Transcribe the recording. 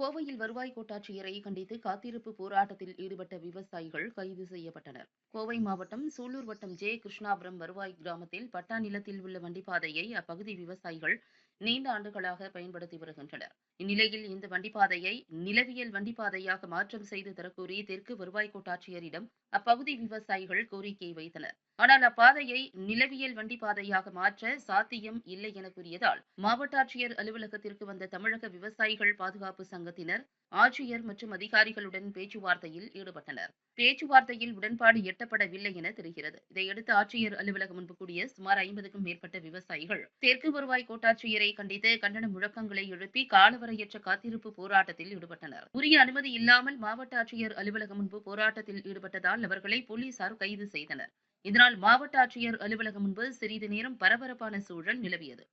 கோவையில் வருவாய் கோட்டாட்சியரை கண்டித்து காத்திருப்பு போராட்டத்தில் ஈடுபட்ட விவசாயிகள் கைது செய்யப்பட்டனர். கோவை மாவட்டம் சூலூர் வட்டம் ஜே. கிருஷ்ணாபுரம் வருவாய் கிராமத்தில் பட்டா நிலத்தில் உள்ள வண்டிப்பாதையை அப்பகுதி விவசாயிகள் நீண்ட ஆண்டுகளாக பயன்படுத்தி வருகின்றனர். இந்நிலையில் இந்த வண்டிப்பாதையை நிலவியல் வண்டிப்பாதையாக மாற்றம் செய்து தரக்கோரி தெற்கு வருவாய் கோட்டாட்சியரிடம் அப்பகுதி விவசாயிகள் கோரிக்கை வைத்தனர். ஆனால் அப்பாதையை நிலவியல் வண்டிப்பாதையாக மாற்ற சாத்தியம் இல்லை என கூறியதால் மாவட்ட ஆட்சியர் அலுவலகத்திற்கு வந்த தமிழக விவசாயிகள் பாதுகாப்பு சங்கத்தினர் ஆட்சியர் மற்றும் அதிகாரிகளுடன் பேச்சுவார்த்தையில் ஈடுபட்டனர். பேச்சுவார்த்தையில் உடன்பாடு எட்டப்படவில்லை என தெரிகிறது. இதையடுத்து ஆட்சியர் அலுவலகம் முன்பு கூடிய சுமார் ஐம்பதுக்கும் மேற்பட்ட விவசாயிகள் தெற்கு வருவாய் கோட்டாட்சியரை கண்டித்து கண்டன முழக்கங்களை எழுப்பி காலவரையற்ற காத்திருப்பு போராட்டத்தில் ஈடுபட்டனர். உரிய அனுமதி இல்லாமல் மாவட்ட ஆட்சியர் அலுவலகம் முன்பு போராட்டத்தில் ஈடுபட்டதால் அவர்களை போலீசார் கைது செய்தனர். இதனால் மாவட்ட ஆட்சியர் அலுவலகம் முன்பு சிறிது நேரம் பரபரப்பான சூழல் நிலவியது.